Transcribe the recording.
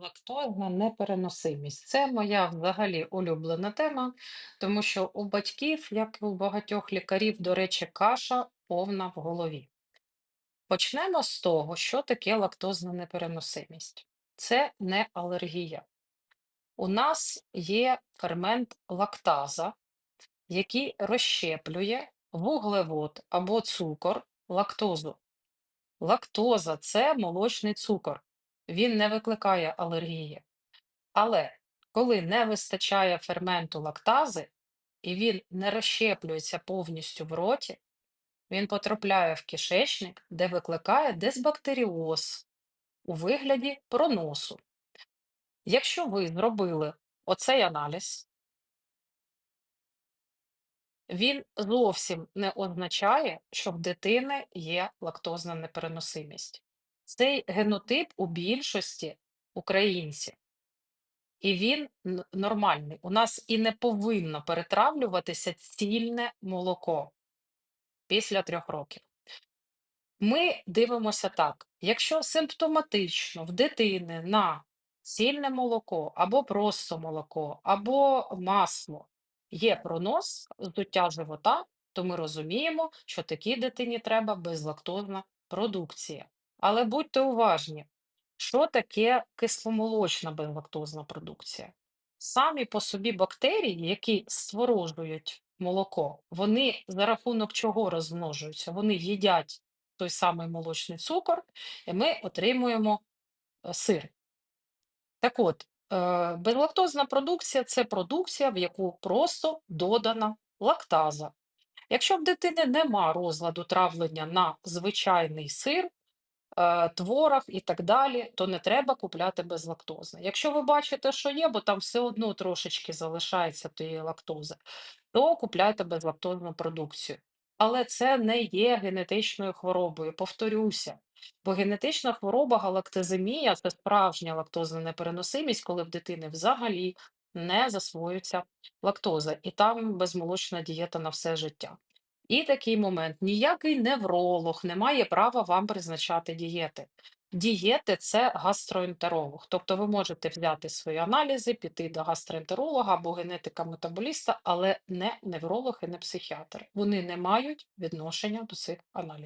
Лактозна непереносимість. Це моя взагалі улюблена тема, тому що у батьків, як і у багатьох лікарів, до речі, каша повна в голові. Почнемо з того, що таке лактозна непереносимість. Це не алергія. У нас є фермент лактаза, який розщеплює вуглевод або цукор лактозу. Лактоза це молочний цукор. Він не викликає алергії. Але коли не вистачає ферменту лактази, і він не розщеплюється повністю в роті, він потрапляє в кишечник, де викликає дисбактеріоз у вигляді проносу. Якщо ви зробили оцей аналіз, він зовсім не означає, що в дитини є лактозна непереносимість. Цей генотип у більшості українців. І він нормальний. У нас і не повинно перетравлюватися цільне молоко після трьох років. Ми дивимося так: якщо симптоматично в дитини на цільне молоко або просто молоко, або масло є пронос, здуття живота, то ми розуміємо, що такій дитині треба безлактозна продукція. Але будьте уважні, що таке кисломолочна безлактозна продукція? Самі по собі бактерії, які створожують молоко, вони за рахунок чого розмножуються? Вони їдять той самий молочний цукор, і ми отримуємо е, сир. Так от, е, безлактозна продукція це продукція, в яку просто додана лактаза. Якщо в дитини нема розладу травлення на звичайний сир, е, творог і так далі, то не треба купляти безлактозне. Якщо ви бачите, що є, бо там все одно трошечки залишається тієї лактози, то купляйте безлактозну продукцію. Але це не є генетичною хворобою, повторюся. Бо генетична хвороба галактоземія це справжня лактозна непереносимість, коли в дитини взагалі не засвоюється лактоза, і там безмолочна дієта на все життя. І такий момент: ніякий невролог не має права вам призначати дієти. Дієти це гастроентеролог. Тобто ви можете взяти свої аналізи, піти до гастроентеролога або генетика-метаболіста, але не невролог і не психіатр. Вони не мають відношення до цих аналізів.